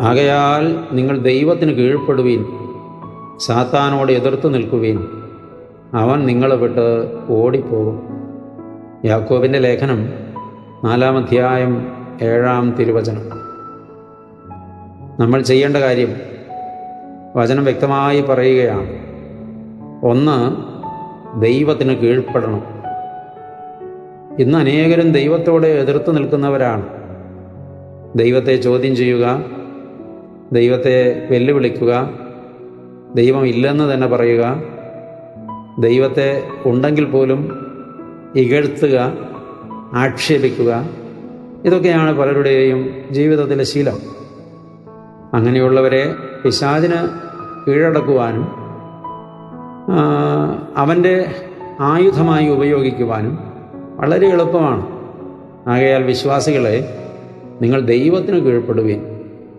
ആകയാൽ നിങ്ങൾ ദൈവത്തിന് കീഴ്പ്പെടുവീൻ സാത്താനോട് എതിർത്ത് നിൽക്കുവീൻ അവൻ നിങ്ങളെ വിട്ട് ഓടിപ്പോകും. യാക്കോബിന്റെ ലേഖനം നാലാം അധ്യായം ഏഴാം തിരുവചനം. നമ്മൾ ചെയ്യേണ്ട കാര്യം വചനം വ്യക്തമായി പറയുകയാണ്. ഒന്ന് ദൈവത്തിന് കീഴ്പ്പെടണം. ഇന്ന് അനേകരും ദൈവത്തോട് എതിർത്ത് നിൽക്കുന്നവരാണ്. ദൈവത്തെ ചോദ്യം ചെയ്യുക ദൈവത്തെ വെല്ലുവിളിക്കുക. ദൈവം ഇല്ലെന്ന് തന്നെ പറയുക. ദൈവത്തെ ഉണ്ടെങ്കിൽ പോലും ഇകഴ്ത്തുക ആക്ഷേപിക്കുക. ഇതൊക്കെയാണ് പലരുടെയും ജീവിതത്തിലെ ശീലം. അങ്ങനെയുള്ളവരെ പിശാചിന് കീഴടക്കുവാനും അവന്റെ ആയുധമായി ഉപയോഗിക്കുവാനും വളരെ എളുപ്പമാണ്. ആകയാൽ വിശ്വാസികളെ നിങ്ങൾ ദൈവത്തിന് കീഴ്പ്പെടുവീൻ.